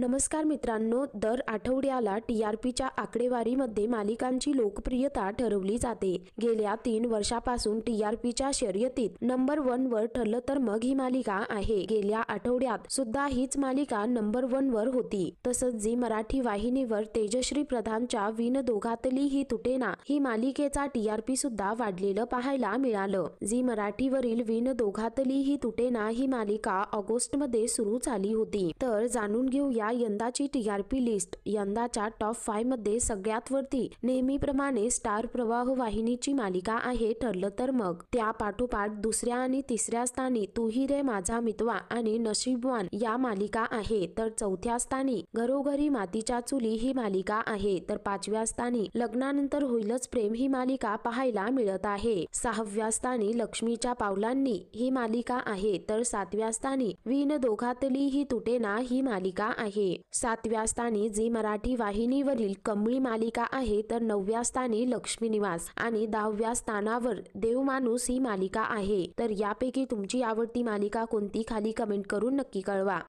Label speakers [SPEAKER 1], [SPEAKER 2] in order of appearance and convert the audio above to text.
[SPEAKER 1] नमस्कार मित्रांनो दर आठवड्याला टी आर पीच्या आकडेवारीमध्ये मालिकांची लोकप्रियता ठरवली जाते. गेल्या तीन वर्षापासून टी आर पीच्या शर्यतीत नंबर वन वर ठरलं तर मग ही मालिका आहे. गेल्या आठवड्यात सुद्धा हीच मालिका नंबर वन वर होती. तसंच जी मराठी वाहिनीवर तेजश्री प्रधानच्या विन दोघातली ही तुटेना ही मालिकेचा टी आर पी सुद्धा वाढलेलं पाहायला मिळालं. जी मराठीवरील विन दोघातली ही तुटेना ही मालिका ऑगस्टमध्ये सुरू झाली होती. तर जाणून घेऊया यंदाची टीआरपी लिस्ट यंदाच्या टॉप फायमध्ये सगळ्यात वरती. नेहमीप्रमाणे स्टार प्रवाह वाहिनीची मालिका आहे ठरलं तर मग. त्या पाठोपाठ दुसऱ्या आणि तिसऱ्या स्थानी तू ही रे माझा मितवा आणि नशीबवान या मालिका आहे. तर चौथ्या स्थानी घरोघरी मातीच्या चुली ही मालिका आहे. तर पाचव्या स्थानी लग्नानंतर होईलच प्रेम ही मालिका पाहायला मिळत आहे. सहाव्या स्थानी लक्ष्मीच्या पावलांनी ही मालिका आहे. तर सातव्या स्थानी विण दोघातली ही तुटेना ही मालिका आहे. सातव्या स्थानी जी मराठी वाहिनीवरील कमळी मालिका आहे तर नवव्या स्थानी लक्ष्मी निवास आणि दहाव्या स्थानावर देवमानूस ही मालिका आहे. तर यापैकी तुमची आवडती मालिका कोणती? खाली कमेंट करून नक्की कळवा.